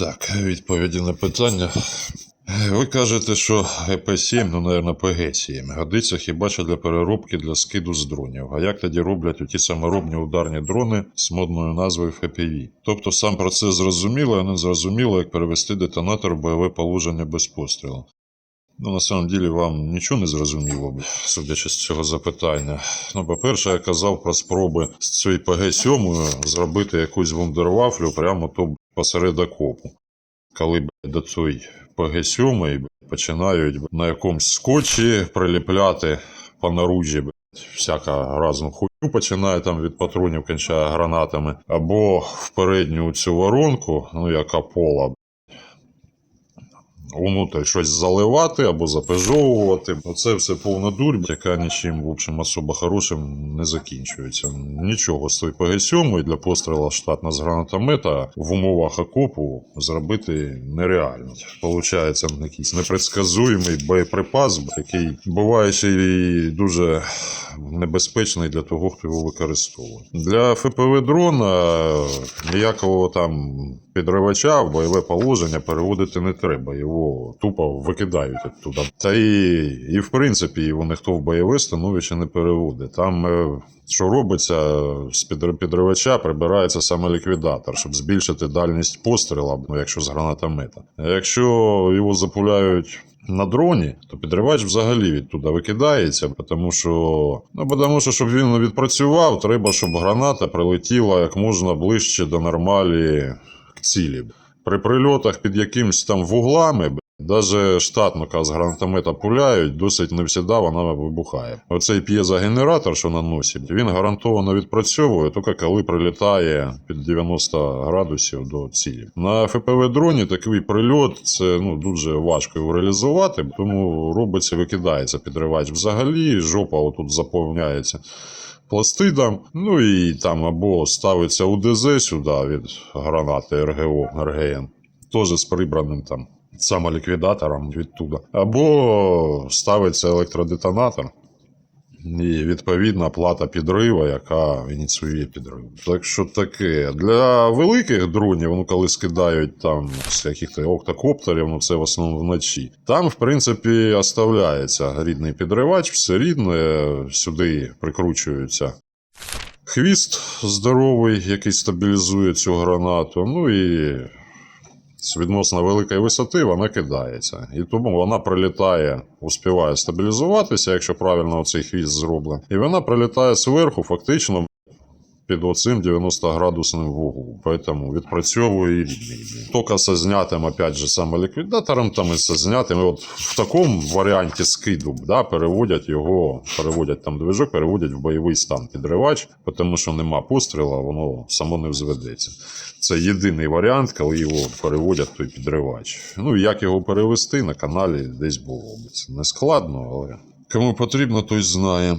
Так, відповіді на питання. Ви кажете, що ГП-7, ну, мабуть, ПГ-7, годиться хіба що для переробки для скиду з дронів. А як тоді роблять ті саморобні ударні дрони з модною назвою ФПВ? Тобто сам процес зрозуміло, а не зрозуміло, як перевести детонатор в бойове положення без пострілу. Ну, на самом ділі, вам нічого не зрозуміло, б, судячи з цього запитання. Ну, по-перше, я казав про спроби з цією ПГ-7 зробити якусь вундервафлю прямо то посеред окопу. Коли до цієї ПГ-7 починають на якомусь скотчі приліпляти по наружі всяка разну хуйню починає там від патронів кінчає гранатами, або в передню цю воронку, ну яка пола, внутрі щось заливати або запежовувати. Оце все повна дурь, яка нічим, в общем, особо хорошим не закінчується. Нічого з тої ПГ-7 для пострілу штатна з гранатомета в умовах окопу зробити нереально. Получається якийсь непредсказуємий боєприпас, який буває ще й дуже небезпечний для того, хто його використовує. Для ФПВ дрона ніякого там підривача в бойове положення переводити не треба. Його тупо викидають оттуда. Та і, і в принципі його ніхто в бойове становище не переводить. Там е, що робиться з підр- підривача, прибирається саме ліквідатор, щоб збільшити дальність постріла, ну, якщо з гранатомета. Якщо його запуляють на дроні, то підривач взагалі відтуда викидається, тому що, ну, тому що, щоб він відпрацював, треба, щоб граната прилетіла як можна ближче до нормалі цілі. При прильотах під якимось там вуглами, навіть штатника з гранатомета пуляють, досить не завжди вона вибухає. Оцей п'єзогенератор, що на носі, він гарантовано відпрацьовує, тільки коли прилітає під 90 градусів до цілі. На ФПВ-дроні такий прильот це ну, дуже важко його реалізувати, тому робиться, викидається підривач взагалі, жопа отут заповняється пластидом, ну і там або ставиться УДЗ сюди від гранати РГО, РГН, теж з прибраним там самоліквідатором відтуда, або ставиться електродетонатор. І відповідна плата підрива, яка ініціює підрив. Так що таке. Для великих дронів, ну коли скидають там з яких-то октокоптерів, ну це в основному вночі. Там, в принципі, оставляється рідний підривач, все рідне, сюди прикручується хвіст здоровий, який стабілізує цю гранату. Ну і з відносно великої висоти вона кидається. І тому вона прилітає, успіває стабілізуватися, якщо правильно цей хвіст зроблений. І вона прилітає зверху, фактично. Під оцим 90 градусним вуглом. Поэтому відпрацьовує і. Тільки со знятим, опять же, саме ліквідатором, там і со знятим. І от в такому варіанті скиду да, переводять його, переводять там движок, переводять в бойовий стан підривач, тому що нема постріла, воно само не взведеться. Це єдиний варіант, коли його переводять той підривач. Ну і як його перевести на каналі десь було. Це не складно, але кому потрібно, той знає.